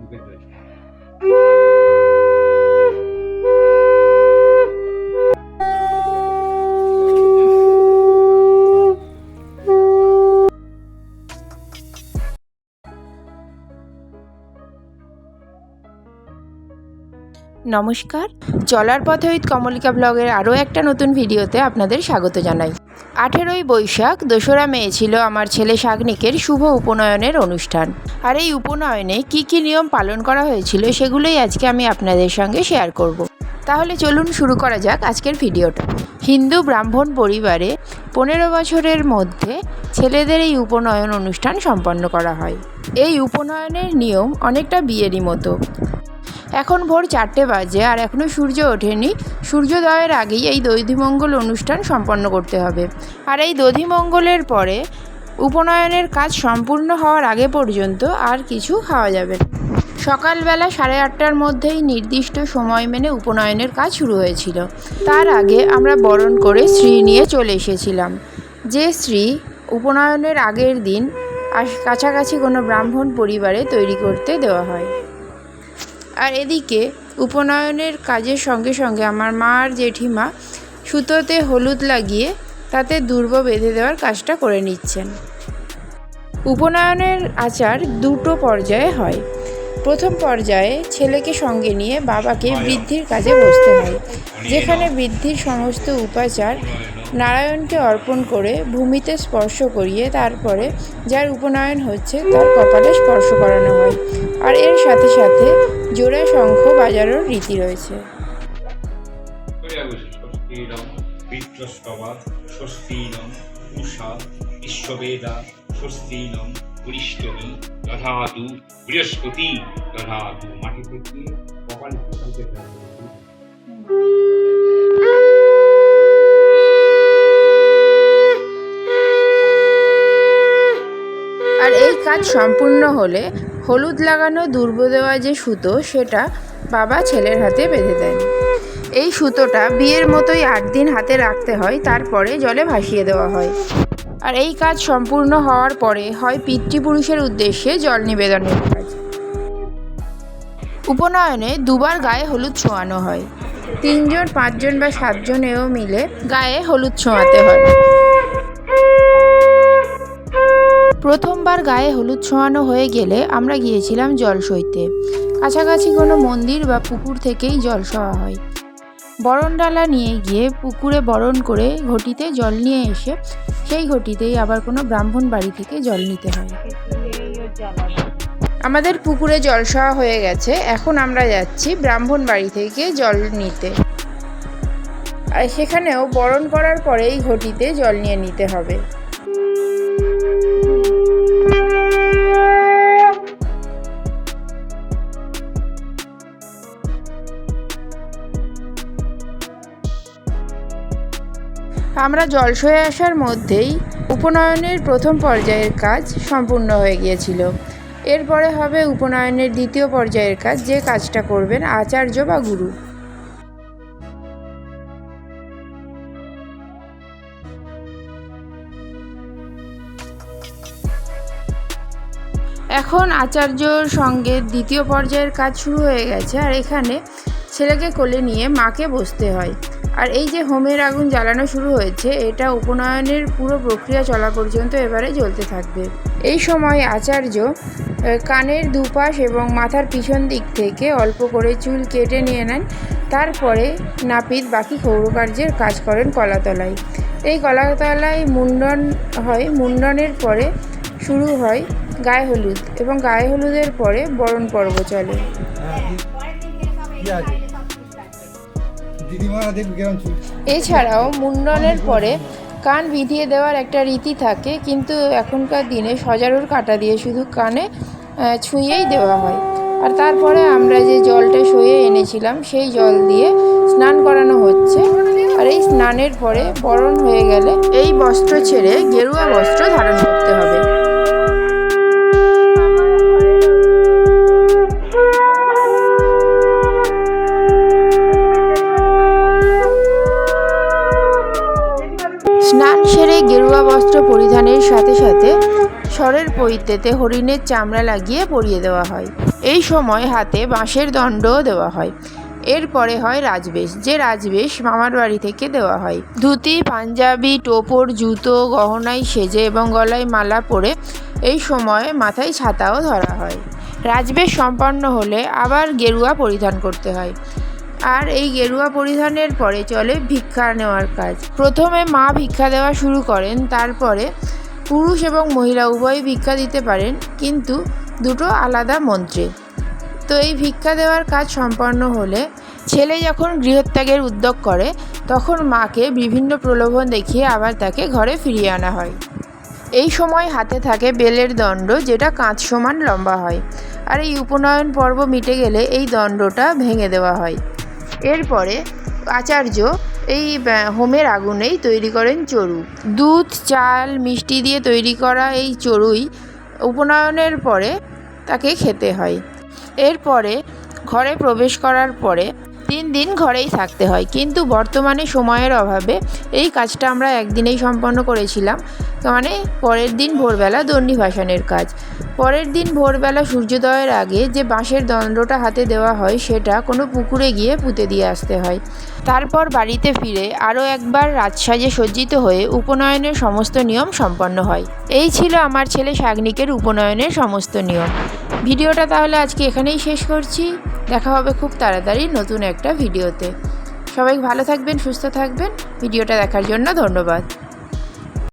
বুকে ধরেছে নমস্কার চলার পথে কমলিকা ব্লগের আরও একটা নতুন ভিডিওতে আপনাদের স্বাগত জানাই। আঠেরোই বৈশাখ, দোসরা মেয়ে ছিল আমার ছেলে শাগনিকের শুভ উপনয়নের অনুষ্ঠান। আর এই উপনয়নে কি কি নিয়ম পালন করা হয়েছিল সেগুলোই আজকে আমি আপনাদের সঙ্গে শেয়ার করব। তাহলে চলুন শুরু করা যাক আজকের ভিডিওটা। হিন্দু ব্রাহ্মণ পরিবারে পনেরো বছরের মধ্যে ছেলেদের এই উপনয়ন অনুষ্ঠান সম্পন্ন করা হয়। এই উপনয়নের নিয়ম অনেকটা বিয়েরই মতো। এখন ভোর চারটে বাজে আর এখনও সূর্য ওঠেনি। সূর্যোদয়ের আগেই এই দধিমঙ্গল অনুষ্ঠান সম্পন্ন করতে হবে। আর এই দধিমঙ্গলের পরে উপনয়নের কাজ সম্পূর্ণ হওয়ার আগে পর্যন্ত আর কিছু খাওয়া যাবে না। সকালবেলা সাড়ে আটটার মধ্যেই নির্দিষ্ট সময় মেনে উপনয়নের কাজ শুরু হয়েছিল। তার আগে আমরা বরণ করে শ্রী নিয়ে চলে এসেছিলাম। যে শ্রী উপনয়নের আগের দিন কাছাকাছি কোনো ব্রাহ্মণ পরিবারে তৈরি করতে দেওয়া হয়। আর এদিকে উপনয়নের কাজের সঙ্গে সঙ্গে আমার মা আর জেঠিমা সুতোতে হলুদ লাগিয়ে তাতে দুর্ব বেঁধে দেওয়ার কাজটা করে নিচ্ছেন। উপনয়নের আচার দুটো পর্যায়ে হয়। প্রথম পর্যায়ে ছেলেকে সঙ্গে নিয়ে বাবাকে বৃদ্ধির কাজে বসতে হয়, যেখানে বৃদ্ধির সমস্ত উপাচার নারায়ণকে অর্পণ করে ভূমিতে স্পর্শ করিয়ে তারপরে যার উপনয়ন হচ্ছে তার কপালে স্পর্শ করানো হয়। আর এর সাথে সাথে জোড়া শঙ্খ বাজানোর রীতি রয়েছে। বৃহস্পতি কপালে কাজ সম্পূর্ণ হলে হলুদ লাগানো দুর্ব দেওয়া যে সুতো, সেটা বাবা ছেলের হাতে বেঁধে দেন। এই সুতোটা বিয়ের মতোই আট দিন হাতে রাখতে হয়, তারপরে জলে ভাসিয়ে দেওয়া হয়। আর এই কাজ সম্পূর্ণ হওয়ার পরে হয় পিতৃপুরুষের উদ্দেশ্যে জল নিবেদনের কাজ। উপনয়নে দুবার গায়ে হলুদ ছোঁয়ানো হয়। তিনজন, পাঁচজন বা সাতজনেও মিলে গায়ে হলুদ ছোঁয়াতে হয়। প্রথমবার গায়ে হলুদ ছোঁয়ানো হয়ে গেলে আমরা গিয়েছিলাম জল সইতে। কাছাকাছি কোনো মন্দির বা পুকুর থেকেই জল সওয়া হয়। বরণ ডালা নিয়ে গিয়ে পুকুরে বরণ করে ঘটিতে জল নিয়ে এসে সেই ঘটিতেই আবার কোনো ব্রাহ্মণ বাড়ি থেকে জল নিতে হয়। আমাদের পুকুরে জল সওয়া হয়ে গেছে, এখন আমরা যাচ্ছি ব্রাহ্মণ বাড়ি থেকে জল নিতে। আর সেখানেও বরণ করার পরেই ঘটিতে জল নিয়ে নিতে হবে। আমরা জলসয়ে আসার মধ্যেই উপনয়নের প্রথম পর্যায়ের কাজ সম্পূর্ণ হয়ে গিয়েছিল। এরপরে হবে উপনয়নের দ্বিতীয় পর্যায়ের কাজ, যে কাজটা করবেন আচার্য বা গুরু। এখন আচার্যর সঙ্গে দ্বিতীয় পর্যায়ের কাজ শুরু হয়ে গেছে, আর এখানে ছেলেকে কোলে নিয়ে মাকে বসতে হয়। আর এই যে হোমের আগুন জ্বালানো শুরু হয়েছে, এটা উপনয়নের পুরো প্রক্রিয়া চলা পর্যন্ত এবারে জ্বলতে থাকবে। এই সময় আচার্য কানের দুপাশ এবং মাথার পিছন দিক থেকে অল্প করে চুল কেটে নিয়ে নেন, তারপরে নাপিত বাকি কৌরকার্যের কাজ করেন কলাতলায়। এই কলাতলায় মুন্ডন হয়, মুন্ডনের পরে শুরু হয় গায়ে হলুদ এবং গায়ে হলুদের পরে বরণ পর্ব চলে। এছাড়াও মুন্ডনের পরে কান বিধিয়ে দেওয়ার একটা রীতি থাকে, কিন্তু এখনকার দিনে সজারুর কাটা দিয়ে শুধু কানে ছুঁয়েই দেওয়া হয়। আর তারপরে আমরা যে জলটা সয়ে এনেছিলাম, সেই জল দিয়ে স্নান করানো হচ্ছে। আর এই স্নানের পরে বরণ হয়ে গেলে এই বস্ত্র ছেড়ে গেরুয়া বস্ত্র ধারণ করতে হবে। সেরে গেরুয়া বস্ত্র পরিধানের সাথে সাথে স্বরের পৈতেতে হরিণের চামড়া লাগিয়ে পরিয়ে দেওয়া হয়। এই সময় হাতে বাঁশের দণ্ডও দেওয়া হয়। এরপরে হয় রাজবেশ, যে রাজবেশ মামার বাড়ি থেকে দেওয়া হয়। ধুতি, পাঞ্জাবি, টোপর, জুতো গহনায় সেজে এবং গলায় মালা পরে এই সময় মাথায় ছাতাও ধরা হয়। রাজবেশ সম্পন্ন হলে আবার গেরুয়া পরিধান করতে হয়। আর এই গেরুয়া পরিধানের পরে চলে ভিক্ষা নেওয়ার কাজ। প্রথমে মা ভিক্ষা দেওয়া শুরু করেন, তারপরে পুরুষ এবং মহিলা উভয়ই ভিক্ষা দিতে পারেন, কিন্তু দুটো আলাদা মন্ত্রে। তো এই ভিক্ষা দেওয়ার কাজ সম্পন্ন হলে ছেলে যখন গৃহত্যাগের উদ্যোগ করে, তখন মাকে বিভিন্ন প্রলোভন দেখিয়ে আবার তাকে ঘরে ফিরিয়ে আনা হয়। এই সময় হাতে থাকে বেলের দণ্ড, যেটা কাঁচ সমান লম্বা হয়। আর এই উপনয়ন পর্ব মিটে গেলে এই দণ্ডটা ভেঙে দেওয়া হয়। এরপরে আচার্য এই হোমের আগুনেই তৈরি করেন চড়ু দুধ, চাল, মিষ্টি দিয়ে তৈরি করা এই চড়ুই উপনয়নের পরে তাকে খেতে হয়। এরপরে ঘরে প্রবেশ করার পরে তিন দিন ঘরেই থাকতে হয়। কিন্তু বর্তমানে সময়ের অভাবে এই কাজটা আমরা একদিনেই সম্পন্ন করেছিলাম। তো মানে পরের দিন ভোরবেলা দণ্ডি ভাসানের কাজ। পরের দিন ভোরবেলা সূর্যোদয়ের আগে যে বাঁশের দণ্ডটা হাতে দেওয়া হয়, সেটা কোনো পুকুরে গিয়ে পুঁতে দিয়ে আসতে হয়। তারপর বাড়িতে ফিরে আরও একবার রাজসাজে সজ্জিত হয়ে উপনয়নের সমস্ত নিয়ম সম্পন্ন হয়। এই ছিল আমার ছেলে শাগনিকের উপনয়নের সমস্ত নিয়ম। ভিডিওটা তাহলে আজকে এখানেই শেষ করছি। দেখা হবে খুব তাড়াতাড়ি নতুন একটা ভিডিওতে। সবাই ভালো থাকবেন, সুস্থ থাকবেন। ভিডিওটা দেখার জন্য ধন্যবাদ।